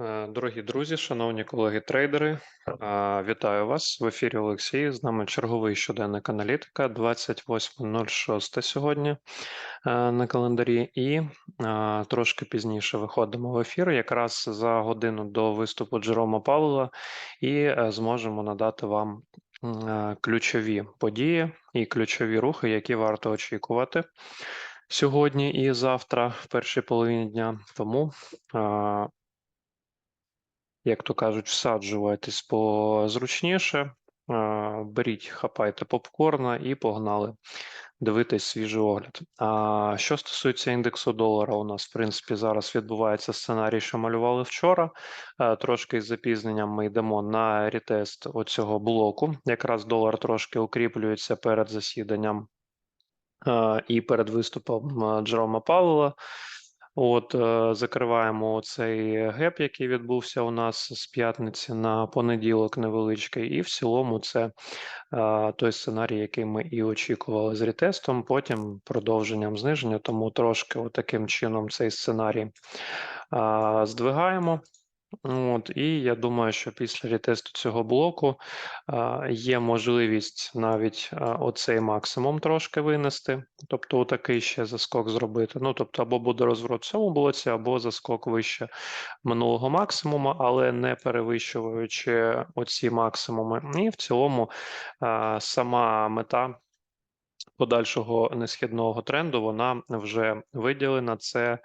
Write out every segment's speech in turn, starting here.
Е, Дорогі друзі, шановні колеги-трейдери, е, вітаю вас. В ефірі Олексій. З нами черговий щоденник аналітика. 28.06 сьогодні е, на календарі, і трошки пізніше виходимо в ефір, якраз за годину до виступу Джерома Павла, і зможемо надати вам ключові події і ключові рухи, які варто очікувати сьогодні і завтра, в першій половині дня. Тому як то кажуть, всаджувайтесь позручніше, беріть, хапайте попкорна і погнали дивитись свіжий огляд. А що стосується індексу долара, у нас в принципі зараз відбувається сценарій, що малювали вчора. Трошки із запізненням ми йдемо на рітест оцього блоку. Якраз долар трошки укріплюється перед засіданням і перед виступом Джерома Павела. От е, закриваємо цей геп, який відбувся у нас з п'ятниці на понеділок, невеличкий, і в цілому це е, той сценарій, який ми і очікували з рітестом, потім продовженням зниження. Тому трошки таким чином цей сценарій е, здвигаємо. От, і я думаю, що після ретесту цього блоку а, є можливість навіть а, оцей максимум трошки винести, тобто отакий ще заскок зробити. Ну, тобто, або буде розворот в цьому блоці, або заскок вище минулого максимуму, але не перевищуючи оці максимуми. І в цілому а, сама мета. Подальшого несхідного тренду вона вже виділена. Це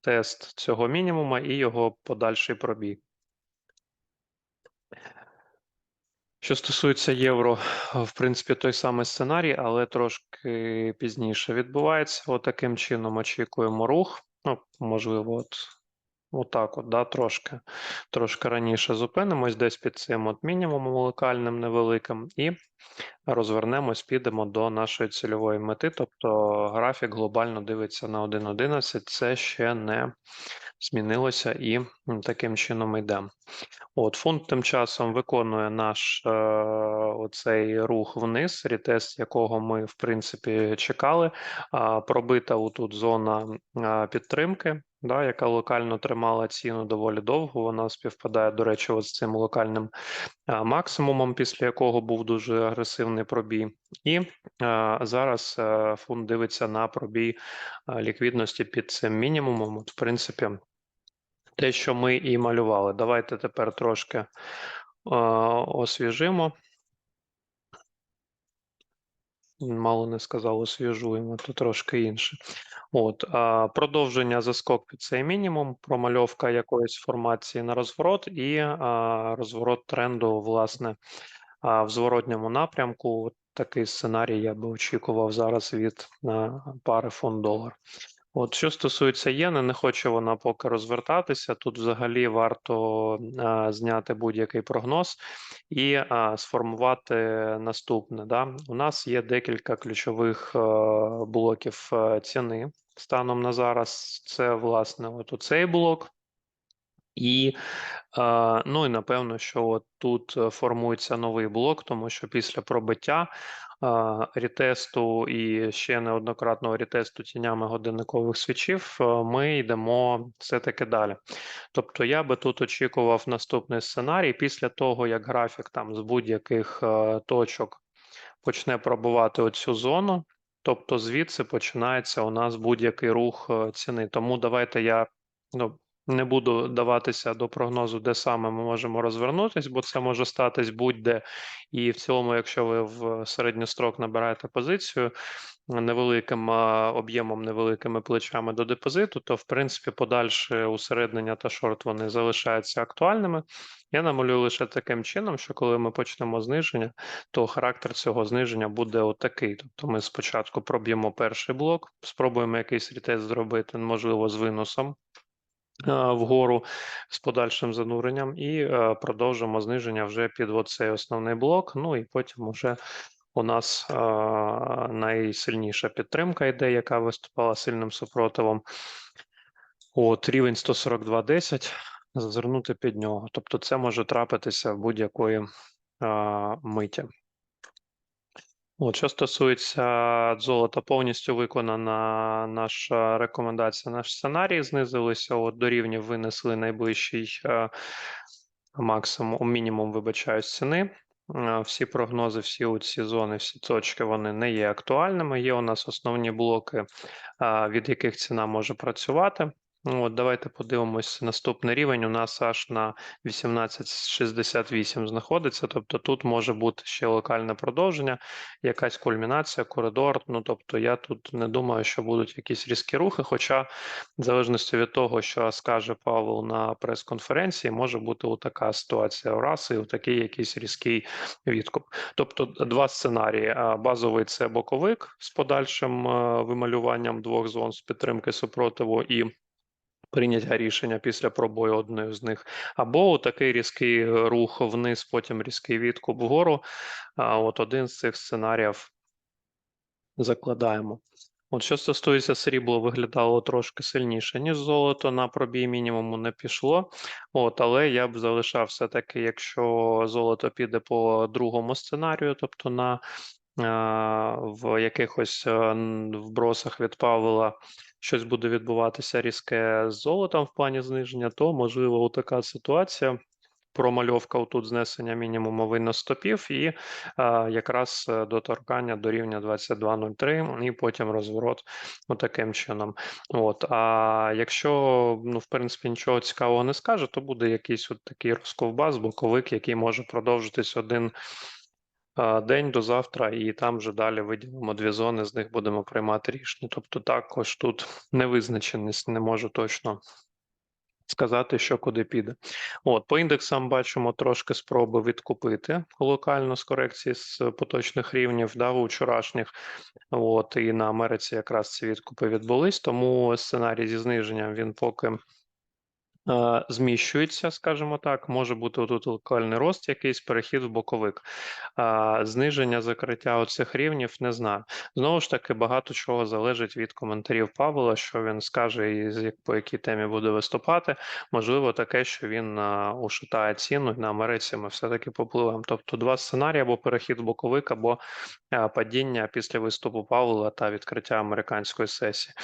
тест цього мінімума і його подальший пробій. Що стосується євро, в принципі, той самий сценарій, але трошки пізніше відбувається. Отаким чином очікуємо рух. Ну, можливо, от Отак, от, да, трошки трошки раніше зупинимось, десь під цим от мінімумом локальним невеликим, і розвернемось, підемо до нашої цільової мети. Тобто графік глобально дивиться на 1.11, це ще не змінилося і таким чином йдемо. От фунт тим часом виконує наш е, оцей рух вниз, рітест, якого ми в принципі чекали. А, пробита отут зона а, підтримки, да, яка локально тримала ціну доволі довго. Вона співпадає, до речі, з цим локальним а, максимумом, після якого був дуже агресивний пробій. І а, зараз а, фунт дивиться на пробій а, ліквідності під цим мінімумом. От, в принципі, те, що ми і малювали. Давайте тепер трошки е, освіжимо. Мало не сказав, освіжуємо, то трошки інше. От, а, продовження заскок під цей мінімум, промальовка якоїсь формації на розворот і а, розворот тренду, власне, а, в зворотньому напрямку. Такий сценарій я би очікував зараз від пари фунт-долар. От що стосується єни, не хоче вона поки розвертатися. Тут взагалі варто а, зняти будь-який прогноз і а, сформувати наступне. Да? У нас є декілька ключових а, блоків а, ціни станом на зараз. Це власне от цей блок. І е, ну і напевно, що от тут е, формується новий блок, тому що після пробиття е, рітесту і ще неоднократного рітесту тінями годинникових свічів, е, ми йдемо все-таки далі. Тобто я би тут очікував наступний сценарій після того, як графік там з будь-яких е, точок почне пробувати оцю зону. Тобто звідси починається у нас будь-який рух е, ціни. Тому давайте я ну, не буду даватися до прогнозу, де саме ми можемо розвернутися, бо це може статись будь-де. І в цілому, якщо ви в середньострок набираєте позицію невеликим об'ємом, невеликими плечами до депозиту, то в принципі подальше усереднення та шорт вони залишаються актуальними. Я намалюю лише таким чином, що коли ми почнемо зниження, то характер цього зниження буде отакий. Тобто ми спочатку проб'ємо перший блок, спробуємо якийсь рітест зробити, можливо, з виносом вгору з подальшим зануренням, і е, продовжимо зниження вже під оцей основний блок. Ну і потім вже у нас найсильніша підтримка йде, яка виступала сильним супротивом. От рівень 142.10, зазирнути під нього. Тобто, це може трапитися в будь-якої миті. От, що стосується золота, повністю виконана наша рекомендація, наш сценарій знизилися от до рівня винесли найближчий е, максимум, мінімум, вибачаюсь, ціни. Е, Всі прогнози, всі ці зони, всі точки вони не є актуальними. Є у нас основні блоки, від яких ціна може працювати. Ну, От, давайте подивимось наступний рівень. У нас аж на 1868 знаходиться. Тобто тут може бути ще локальне продовження, якась кульмінація, коридор. Ну тобто, я тут не думаю, що будуть якісь різкі рухи. Хоча, в залежності від того, що скаже Павел на прес-конференції, може бути така ситуація раз і такий якийсь різкий відкуп. Тобто, два сценарії: базовий це боковик з подальшим е, вималюванням двох зон з підтримки супротиву і прийняття рішення після пробою одної з них, або такий різкий рух вниз, потім різкий відкуп вгору. От один з цих сценаріїв закладаємо. От що стосується срібла, виглядало трошки сильніше, ніж золото на пробій мінімуму не пішло. От, але я б залишав все-таки, якщо золото піде по другому сценарію, тобто на в якихось вбросах від Павела щось буде відбуватися різке з золотом в плані зниження, то можливо така ситуація. Промальовка тут знесення мінімуму винностопів і а, якраз е, доторкання до рівня 22.03 і потім розворот таким чином. От, а якщо, ну, в принципі, нічого цікавого не скаже, то буде якийсь от такий розковбас, боковик, який може продовжитись один день до завтра, і там вже далі виділимо дві зони, з них будемо приймати рішення. Тобто також тут невизначеність, не можу точно сказати, що куди піде. От по індексам бачимо трошки спроби відкупити локально з корекції з поточних рівнів, да, у вчорашніх. От і на Америці якраз ці відкупи відбулись, тому сценарій зі зниженням він поки. Зміщується, скажімо так, може бути тут локальний рост, якийсь перехід в боковик. Зниження закриття оцих рівнів не знаю. Знову ж таки, багато чого залежить від коментарів Павла, що він скаже і по якій темі буде виступати. Можливо, таке, що він а, ушатає ціну на Америці. Ми все-таки попливемо. Тобто, два сценарії: або перехід в боковик, або падіння після виступу Павла та відкриття американської сесії.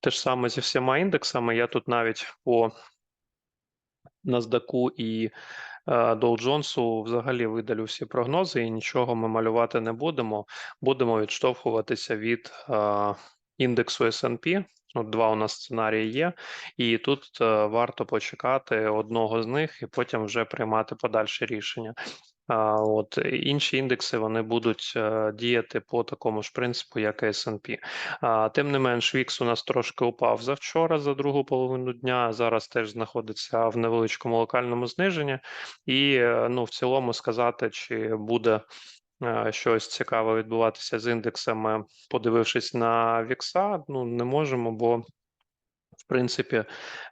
Те ж саме зі всіма індексами. Я тут навіть по NASDAQ і е, Dow Jones взагалі видалю всі прогнози і нічого ми малювати не будемо. Будемо відштовхуватися від е, індексу S&P. От два у нас сценарії є, і тут е, варто почекати одного з них і потім вже приймати подальше рішення. От інші індекси вони будуть е, діяти по такому ж принципу, як і. А, Тим не менш, VIX у нас трошки упав завчора за другу половину дня. Зараз теж знаходиться в невеличкому локальному зниженні, і е, ну в цілому сказати, чи буде е, щось цікаве відбуватися з індексами, подивившись на VIX, ну не можемо, бо принципі,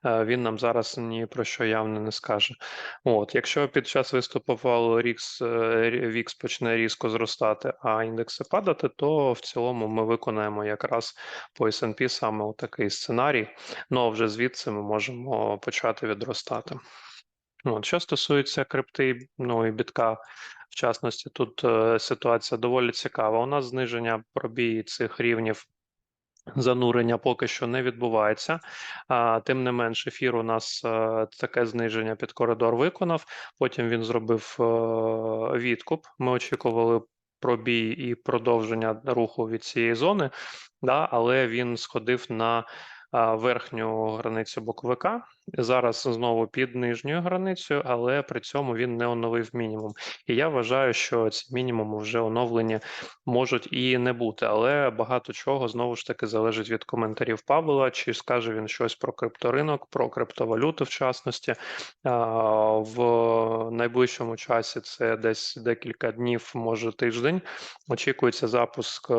е, він нам зараз ні про що явно не скаже. От, якщо під час виступу Павло Рікс Вікс почне різко зростати, а індекси падати, то в цілому ми виконаємо якраз по S&P саме такий сценарій. Ну а вже звідси ми можемо почати відростати. От, що стосується крипти, ну і бітка, в частності, тут е, ситуація доволі цікава. У нас зниження пробій цих рівнів Занурення поки що не відбувається, тим не менш, ефір у нас е, таке зниження під коридор виконав. Потім він зробив е, відкуп. Ми очікували пробій і продовження руху від цієї зони, да, але він сходив на верхню границю боковика. Зараз знову під нижньою границею, але при цьому він не оновив мінімум. І я вважаю, що ці мінімуми вже оновлені можуть і не бути, але багато чого знову ж таки залежить від коментарів Павла, чи скаже він щось про крипторинок, про криптовалюту, в частності в найближчому часі це десь декілька днів, може тиждень. Очікується запуск е,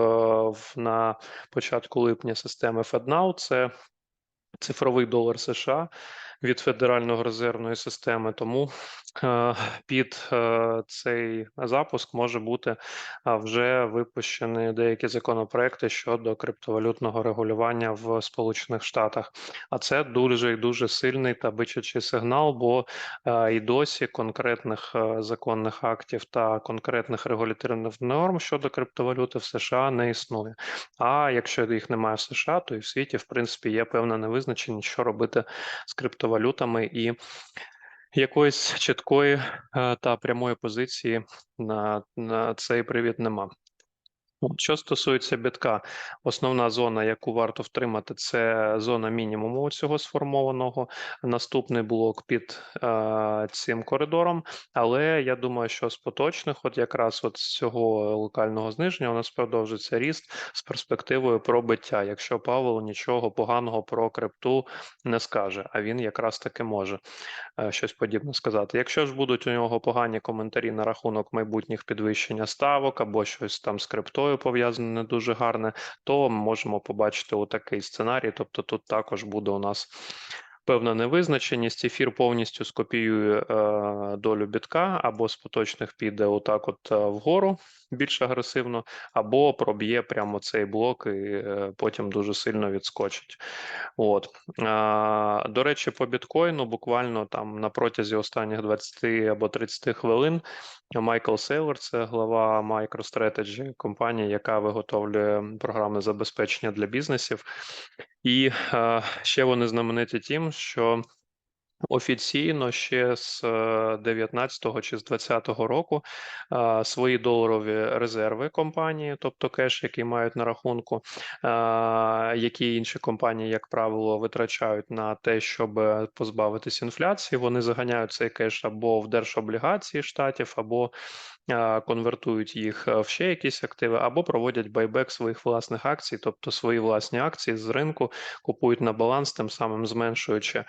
на початку липня системи FedNow. Це цифровий долар США. від Федеральної резервної системи. Тому під е, цей запуск може бути вже випущені деякі законопроекти щодо криптовалютного регулювання в Сполучених Штатах. А це дуже і дуже сильний та бичачий сигнал, бо е, і досі конкретних е, законних актів та конкретних регуляторних норм щодо криптовалюти в США не існує. А якщо їх немає в США, то і в світі, в принципі, є певна невизначеність, що робити з криптовалютами і якоїсь чіткої е, та прямої позиції на, на цей привід нема. От, Що стосується бітка, основна зона, яку варто втримати, це зона мінімуму цього сформованого. Наступний блок під е, цим коридором. Але я думаю, що з поточних, от якраз от з цього локального зниження, у нас продовжиться ріст з перспективою пробиття, якщо Павел нічого поганого про крипту не скаже, а він якраз таки може е, щось подібне сказати. Якщо ж будуть у нього погані коментарі на рахунок майбутніх підвищення ставок або щось там з криптою пов'язане не дуже гарне, то можемо побачити отакий сценарій. Тобто тут також буде у нас. Певна невизначеність, ефір повністю скопіює е, долю бітка, або з поточних піде отак, от е, вгору більш агресивно, або проб'є прямо цей блок і е, потім дуже сильно відскочить. От до речі, по біткоїну буквально там на протязі останніх 20 або 30 хвилин Майкл Сейлор, це глава MicroStrategy, компанії, яка виготовлює програмне забезпечення для бізнесів. І е, ще вони знамениті тим, що офіційно ще з 19-го чи з 20-го року е, свої доларові резерви компанії, тобто кеш, який мають на рахунку, е, які інші компанії, як правило, витрачають на те, щоб позбавитись інфляції, вони заганяють цей кеш або в держоблігації штатів, або конвертують їх в ще якісь активи, або проводять байбек своїх власних акцій, тобто свої власні акції з ринку купують на баланс, тим самим зменшуючи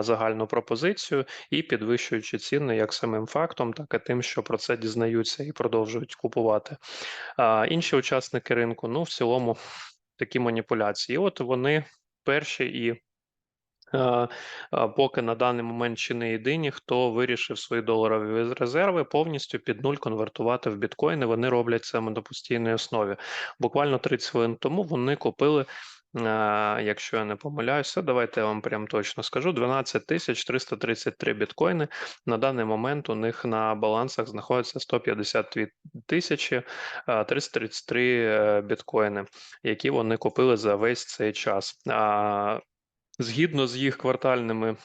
загальну пропозицію і підвищуючи ціни як самим фактом, так і тим, що про це дізнаються і продовжують купувати. Інші учасники ринку, ну в цілому такі маніпуляції. От вони перші і поки на даний момент чи не єдині, хто вирішив свої доларові резерви повністю під нуль конвертувати в біткоїни. Вони роблять це на постійній основі. Буквально 30 хвилин тому вони купили. Якщо я не помиляюся, давайте я вам прям точно скажу: 12 тисяч 333 біткоїни. На даний момент у них на балансах знаходиться 152 тисячі 333 е, біткоїни, які вони купили за весь цей час. Згідно з їх квартальними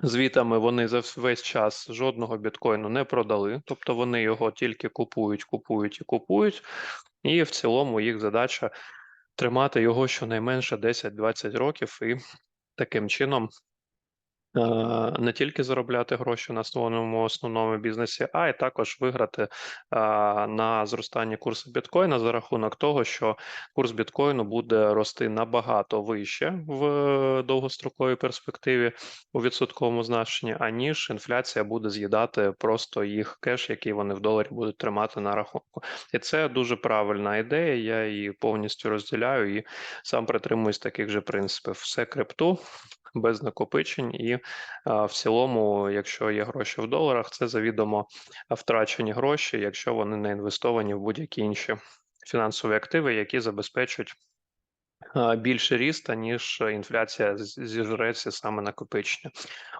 звітами, вони за весь час жодного біткоїну не продали, тобто вони його тільки купують, купують і купують, і в цілому їх задача тримати його щонайменше 10-20 років і таким чином не тільки заробляти гроші на своєму основному бізнесі, а й також виграти е, на зростанні курсу біткоїна за рахунок того, що курс біткоїну буде рости набагато вище в довгостроковій перспективі у відсотковому значенні, аніж інфляція буде з'їдати просто їх кеш, який вони в доларі будуть тримати на рахунку. І це дуже правильна ідея. Я її повністю розділяю і сам притримуюсь таких же принципів. Все крипту без накопичень, і в цілому, якщо є гроші в доларах, це завідомо втрачені гроші, якщо вони не інвестовані в будь-які інші фінансові активи, які забезпечують. Більше ріст, ніж інфляція зіжреться саме накопичення.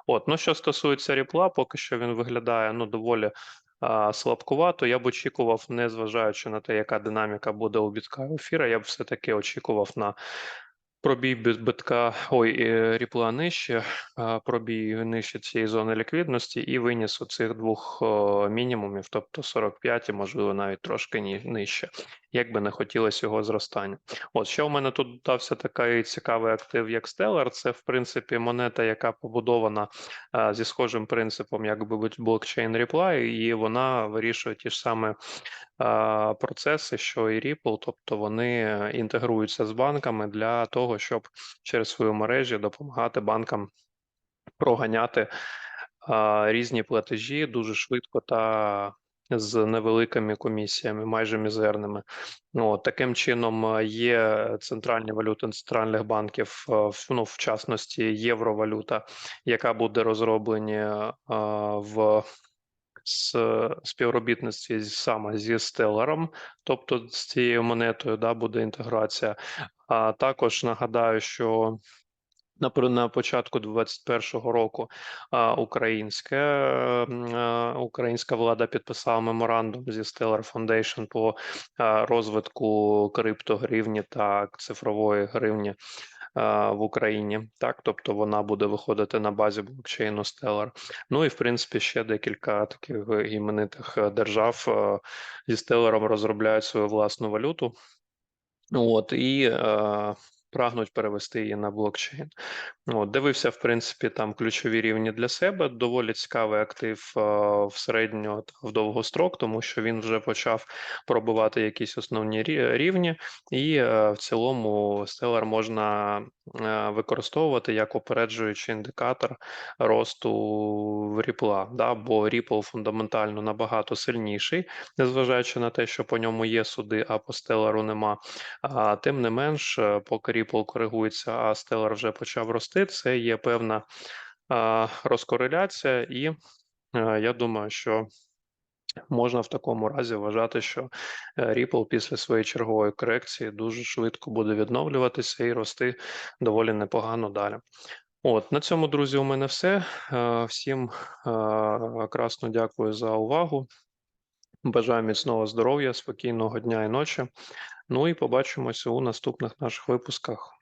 От ну що стосується ріпла, поки що він виглядає ну доволі слабкувато. Я б очікував, не зважаючи на те, яка динаміка буде у бітка ефіра, я б все таки очікував на Пробій без битка, ой, ріпла нижче, пробій нижче цієї зони ліквідності і виніс у цих двох мінімумів, тобто 45 і, можливо, навіть трошки нижче, як би не хотілося його зростання. От що в мене тут дався такий цікавий актив, як Stellar, це в принципі монета, яка побудована зі схожим принципом, як би блокчейн Reply, і вона вирішує ті ж саме процеси, що і Ripple, тобто вони інтегруються з банками для того, щоб через свою мережі допомагати банкам проганяти різні платежі дуже швидко та з невеликими комісіями, майже мізерними. Ну, таким чином е, є центральні валюти центральних банків, е, ну, в частності євровалюта, яка буде розроблені е, в с- співробітництві саме зі Stellar, тобто з цією монетою да, буде інтеграція. А також нагадаю, що на, на початку 2021 року українське, українська влада підписала меморандум зі Stellar Foundation по розвитку криптогривні та цифрової гривні в Україні. Так, тобто вона буде виходити на базі блокчейну Stellar. Ну і в принципі ще декілька таких іменитих держав зі Stellar розробляють свою власну валюту. От і е, прагнуть перевести її на блокчейн. От, дивився, в принципі, там ключові рівні для себе. Доволі цікавий актив е, в середнього та в довгострок, тому що він вже почав пробувати якісь основні рівні, і е, в цілому Stellar можна е, використовувати як опереджуючий індикатор росту Ripple, да, бо Ripple фундаментально набагато сильніший, незважаючи на те, що по ньому є суди, а по Stellar нема. Тим не менш, поки Ripple коригується, а Stellar вже почав рости, це є певна розкореляція, і е, я думаю, що можна в такому разі вважати, що е, Ripple після своєї чергової корекції дуже швидко буде відновлюватися і рости доволі непогано далі. От на цьому, друзі, у мене все. Е, Всім красно дякую за увагу. Бажаю міцного здоров'я, спокійного дня і ночі. Ну і побачимося у наступних наших випусках.